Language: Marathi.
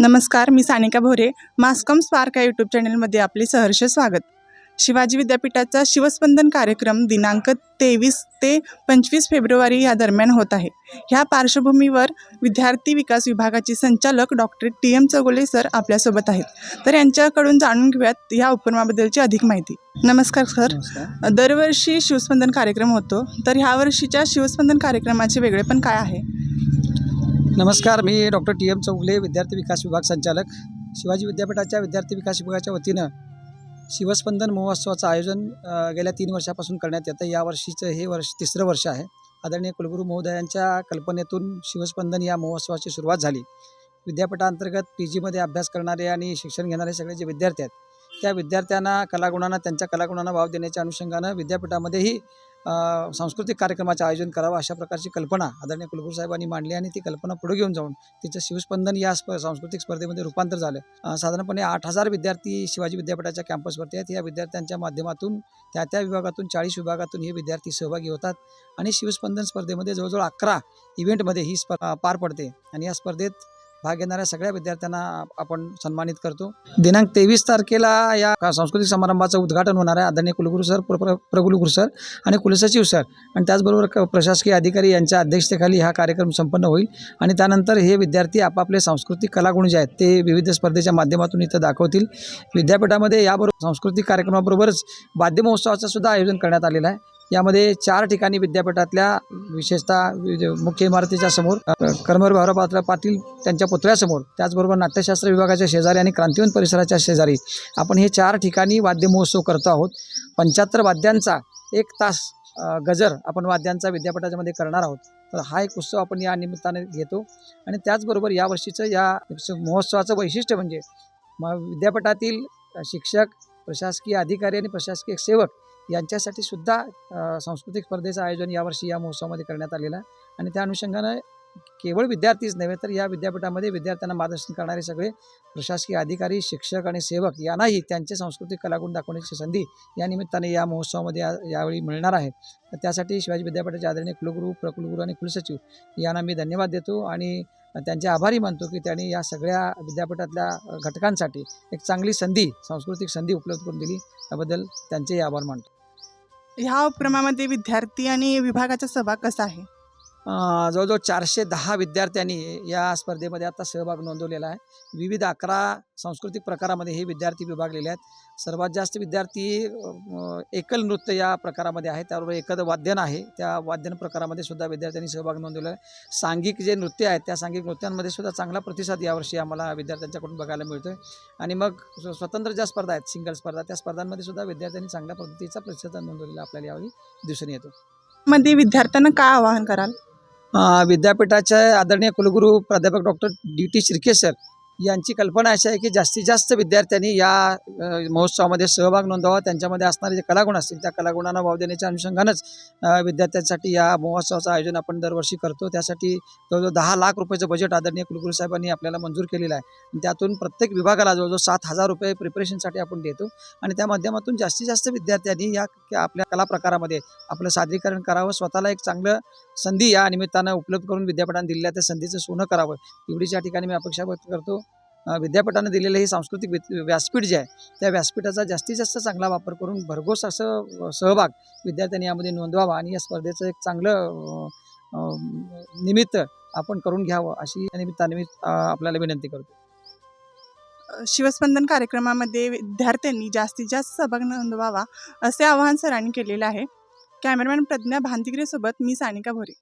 नमस्कार मी Sanika Bhore mass com spark या यूट्यूब चॅनलमध्ये आपले सहर्ष स्वागत. शिवाजी विद्यापीठाचा शिवस्पंदन कार्यक्रम दिनांक तेवीस ते पंचवीस फेब्रुवारी या दरम्यान होत आहे. ह्या पार्श्वभूमीवर विद्यार्थी विकास विभागाचे संचालक doctor T M Chaugale sir आपल्यासोबत आहेत. तर यांच्याकडून जाणून घेऊयात या उपक्रमाबद्दलची अधिक माहिती. नमस्कार सर. दरवर्षी शिवस्पंदन कार्यक्रम होतो. तर ह्या वर्षीच्या शिवस्पंदन कार्यक्रमाचे वेगळेपण काय आहे? नमस्कार मी डॉक्टर टी एम चौगले विद्यार्थी विकास विभाग संचालक. शिवाजी विद्यापीठाच्या विद्यार्थी विकास विभागाच्या वतीनं शिवस्पंदन महोत्सवाचं आयोजन गेल्या तीन वर्षापासून करण्यात येतं. यावर्षीचं हे वर्ष तिसरं वर्ष आहे. आदरणीय कुलगुरू महोदयांच्या कल्पनेतून शिवस्पंदन या महोत्सवाची सुरुवात झाली. विद्यापीठांतर्गत पी जीमध्ये अभ्यास करणारे आणि शिक्षण घेणारे सगळे जे विद्यार्थी आहेत त्या विद्यार्थ्यांना कलागुणांना त्यांच्या कलागुणांना वाव देण्याच्या अनुषंगानं विद्यापीठामध्येही सांस्कृतिक कार्यक्रमाचं आयोजन करावं अशा प्रकारची कल्पना आदरणीय कुलगुरू साहेबांनी मांडली आणि ती कल्पना पुढे घेऊन जाऊन तिचं शिवस्पंदन या स्प सांस्कृतिक स्पर्धेमध्ये रूपांतर झालं. साधारणपणे आठ हजार विद्यार्थी शिवाजी विद्यापीठाच्या कॅम्पसवरती आहेत. या विद्यार्थ्यांच्या माध्यमातून त्या त्या विभागातून चाळीस विभागातून हे विद्यार्थी सहभागी होतात आणि शिवस्पंदन स्पर्धेमध्ये जवळजवळ अकरा इव्हेंटमध्ये ही स्प पार पडते. आणि या स्पर्धेत भाग घेणाऱ्या सगळ्या विद्यार्थ्यांना आपण सन्मानित करतो. दिनांक तेवीस तारखेला या सांस्कृतिक समारंभाचं उद्घाटन होणार आहे. आदरणीय कुलगुरू सर प्र प्र- प्रकुलगुरू सर आणि कुलसचिव सर. आणि त्याचबरोबर क प्रशासकीय अधिकारी यांच्या अध्यक्षतेखाली हा कार्यक्रम संपन्न होईल. आणि त्यानंतर हे विद्यार्थी आपापले सांस्कृतिक कलागुण जे आहेत ते विविध स्पर्धेच्या माध्यमातून इथं दाखवतील. विद्यापीठामध्ये याबरोबर सांस्कृतिक कार्यक्रमाबरोबरच वाद्य महोत्सवाचं सुद्धा आयोजन करण्यात आलेलं आहे. यामध्ये चार ठिकाणी विद्यापीठातल्या विशेषतः मुख्य इमारतीच्या समोर कर्मर कर्मवीर भाऊराव पात्र पाटील त्यांच्या पुतळ्यासमोर त्याचबरोबर नाट्यशास्त्र विभागाच्या शेजारी आणि क्रांतिवन परिसराच्या शेजारी आपण हे चार ठिकाणी वाद्य महोत्सव करतो आहोत. पंच्याहत्तर वाद्यांचा एक तास गजर आपण वाद्यांचा विद्यापीठाच्या मध्ये करणार आहोत. तर हा एक उत्सव आपण या निमित्ताने घेतो. आणि त्याचबरोबर यावर्षीचं या महोत्सवाचं वैशिष्ट्य म्हणजे म विद्यापीठातील शिक्षक प्रशासकीय अधिकारी आणि प्रशासकीय सेवक यांच्यासाठी सुद्धा सांस्कृतिक स्पर्धेचं आयोजन यावर्षी या महोत्सवामध्ये करण्यात आलेलं आहे. आणि त्या अनुषंगानं केवळ विद्यार्थीच नव्हे तर या विद्यापीठामध्ये विद्यार्थ्यांना मार्गदर्शन करणारे सगळे प्रशासकीय अधिकारी शिक्षक आणि सेवक यांनाही त्यांचे सांस्कृतिक कलागुण दाखवण्याची संधी या निमित्ताने या महोत्सवामध्ये या यावेळी मिळणार आहे. तर त्यासाठी शिवाजी विद्यापीठाचे आदरणीय कुलगुरू प्रकुलगुरू आणि कुलसचिव यांना मी धन्यवाद देतो आणि त्यांचे आभारी मानतो की त्यांनी या सगळ्या विद्यापीठातल्या घटकांसाठी एक चांगली संधी सांस्कृतिक संधी उपलब्ध करून दिली. त्याबद्दल त्यांचेही आभार मानतो. ह्या उपक्रमामध्ये विद्यार्थी आणि विभागाचा सहभाग कसा आहे? जवळजवळ चारशे दहा विद्यार्थ्यांनी या स्पर्धेमध्ये आता सहभाग नोंदवलेला आहे. विविध अकरा सांस्कृतिक प्रकारामध्ये हे विद्यार्थी विभागलेले आहेत. सर्वात जास्त विद्यार्थी एकल नृत्य या प्रकारामध्ये आहे त्याबरोबर एखादं वाद्यन आहे. त्या वाद्यन प्रकारामध्ये सुद्धा विद्यार्थ्यांनी सहभाग नोंदवला आहे. सांघिक जे नृत्य आहेत त्या सांघिक नृत्यांमध्ये सुद्धा चांगला प्रतिसाद यावर्षी आम्हाला विद्यार्थ्यांच्याकडून बघायला मिळतोय. आणि मग स्वतंत्र ज्या स्पर्धा आहेत सिंगल स्पर्धा त्या स्पर्धांमध्ये सुद्धा विद्यार्थ्यांनी चांगल्या पद्धतीचा प्रतिसाद नोंदवलेला आपल्याला यावेळी दिसून येतो. मध्ये विद्यार्थ्यांना काय आवाहन कराल? विद्यापीठाचे आदरणीय कुलगुरू प्राध्यापक doctor D T Shirke sir यांची कल्पना अशी आहे की जास्तीत जास्त विद्यार्थ्यांनी या महोत्सवामध्ये सहभाग नोंदवा त्यांच्यामध्ये असणारे जे कलागुण असतील त्या कलागुणांना वाव देण्याच्या अनुषंगानंच विद्यार्थ्यांसाठी या महोत्सवाचं आयोजन आपण दरवर्षी करतो. त्यासाठी जवळजवळ दहा लाख रुपयाचं बजेट आदरणीय कुलगुरू साहेबांनी आपल्याला मंजूर केलेलं आहे. आणि त्यातून प्रत्येक विभागाला जवळजवळ सात हजार रुपये प्रिपरेशनसाठी आपण देतो. आणि त्या माध्यमातून जास्तीत जास्त विद्यार्थ्यांनी या आपल्या कला प्रकारामध्ये आपलं सादरीकरण करावं स्वतःला एक चांगलं संधी या निमित्तानं उपलब्ध करून विद्यापीठाने दिलेल्या त्या संधीचं सोनं करावं. एवढीच या ठिकाणी मी अपेक्षा व्यक्त करतो. विद्यापीठानं दिलेलं हे सांस्कृतिक व्यासपीठ जे आहे त्या व्यासपीठाचा जास्तीत जास्त चांगला वापर करून भरघोस असं सहभाग विद्यार्थ्यांनी यामध्ये नोंदवावा आणि या स्पर्धेचं एक चांगलं निमित्त आपण करून घ्यावं अशी निमित्तानिमित्त निमित्ताने मी आपल्याला विनंती करतो. शिवस्पंदन कार्यक्रमामध्ये विद्यार्थ्यांनी जास्तीत जास्त सहभाग नोंदवावा असे आवाहन सरांनी केलेलं आहे. कॅमेरामॅन प्रज्ञा भांतिग्रेसोबत मी सानिका भोरे.